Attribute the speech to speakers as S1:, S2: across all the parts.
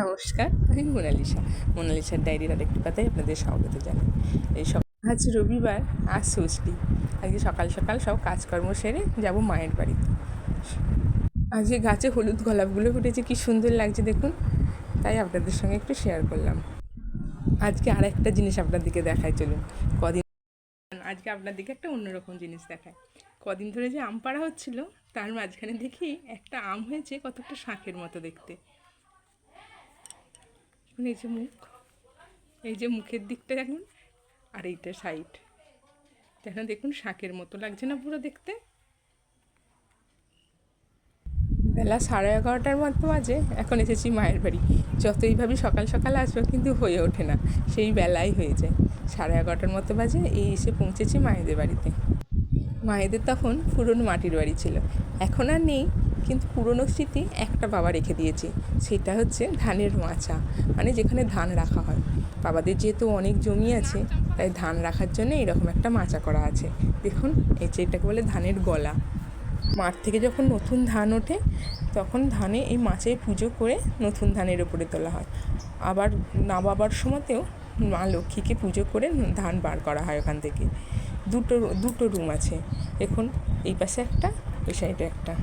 S1: নমস্কার, আমি মোনালিসা। মোনালিসার ডায়েরির আরেকটি পাতায় আপনাদের স্বাগত জানাই। এই সব আজ রবিবার, আজ ষষ্ঠী। আজকে সকাল সকাল সব কাজকর্ম সেরে যাব মায়ের বাড়িতে। আজকে গাছে হলুদ গোলাপগুলো ফুটেছে, কি সুন্দর লাগছে দেখুন। তাই আপনাদের সঙ্গে একটু শেয়ার করলাম। আজকে আর একটা জিনিস আপনাদেরকে দেখাই, চলুন। কদিন আজকে আপনাদেরকে একটা অন্যরকম জিনিস দেখায় কদিন ধরে যে আম পাড়া হচ্ছিল, তার মাঝখানে দেখি একটা আম হয়েছে কতটা শাঁখের মতো দেখতে। এখন এই যে মুখ, এই যে মুখের দিকটা দেখুন, আর এইটা সাইড যেন দেখুন শাঁখের মতো লাগছে না পুরো দেখতে। বেলা সাড়ে এগারোটার মতো বাজে এখন এসেছি মায়ের বাড়ি। যতই ভাবি সকাল সকাল আসব, কিন্তু হয়ে ওঠে না। সেই বেলাই হয়ে যায়। সাড়ে এগারোটার মতো বাজে এই এসে পৌঁছেছি মায়েদের বাড়িতে। মায়েদের তখন পুরনো মাটির বাড়ি ছিল। এখন আর নেই। কিন্তু পুরনো স্মৃতি একটা বাবা রেখে দিয়েছে। সেটা হচ্ছে ধানের মাচা। মানে যেখানে ধান রাখা হয়। বাবাদের যেহেতু অনেক জমি আছে, তাই ধান রাখার জন্য এরকম একটা মাচা করা আছে। দেখুন, এই যে এটাকে বলে ধানের গলা। মাঠ থেকে যখন নতুন ধান ওঠে, তখন ধানে এই মাচায় পুজো করে নতুন ধানের ওপরে তোলা হয়। আবার না বাবার সময়তেও মা লক্ষ্মীকে পুজো করে ধান বার করা হয় ওখান থেকে। দুটো দুটো রুম আছে। দেখুন, এই পাশে একটা ওই সাইডে একটা।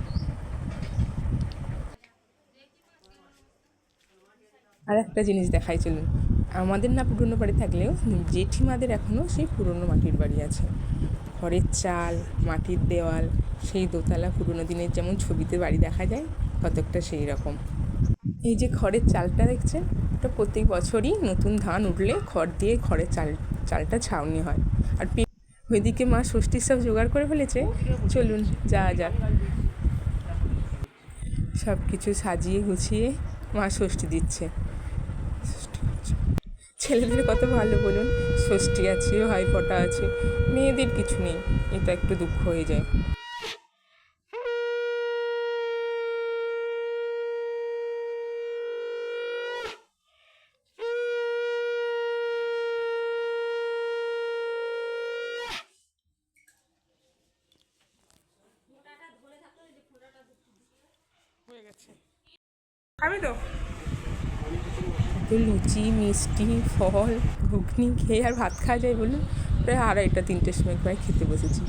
S1: আর একটা জিনিস দেখাই, চলুন। আমাদের না পুরনো বাড়ি থাকলেও জেঠিমাদের এখনও সেই পুরনো মাটির বাড়ি আছে। খড়ের চাল, মাটির দেওয়াল, সেই দোতলা পুরনো দিনের যেমন ছবিতে বাড়ি দেখা যায়, কতকটা সেই রকম। এই যে খড়ের চালটা দেখছেন এটা প্রত্যেক বছরই নতুন ধান উঠলে খড় দিয়ে খড়ের চাল, চালটা ছাউনি হয়। আর ওইদিকে মা ষষ্ঠীর সব জোগাড় করে ফেলেছে। চলুন যা যাক। সব কিছু সাজিয়ে গুছিয়ে মা ষষ্ঠী দিচ্ছে। ছেলেদের কত ভালো বলুন, ষষ্ঠী আছে হয় ফটা আছে, মেয়েদের কিছু নেই, এটা একটু দুঃখ হয়ে যায়। খাবি তো তো লুচি, মিষ্টি, ফল, ঘুগনি খেয়ে আর ভাত খাওয়া যায় বলুন। প্রায় আড়াইটা তিনটের সময় প্রায় খেতে বসেছি।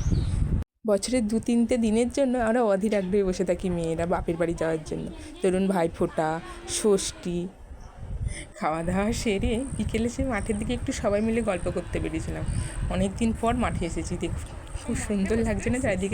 S1: বছরের দু, তিনটে দিনের জন্য আমরা অধীর আগ্রহে বসে থাকি মেয়েরা বাপের বাড়ি যাওয়ার জন্য। ধরুন ভাইফোঁটা, ষষ্ঠী খাওয়া দাওয়া সেরে বিকেলে সে মাঠের দিকে একটু সবাই মিলে গল্প করতে বেরিয়েছিলাম। অনেক দিন পর মাঠে এসেছি, দেখুন। খুব সুন্দর লাগছে না চারিদিকে?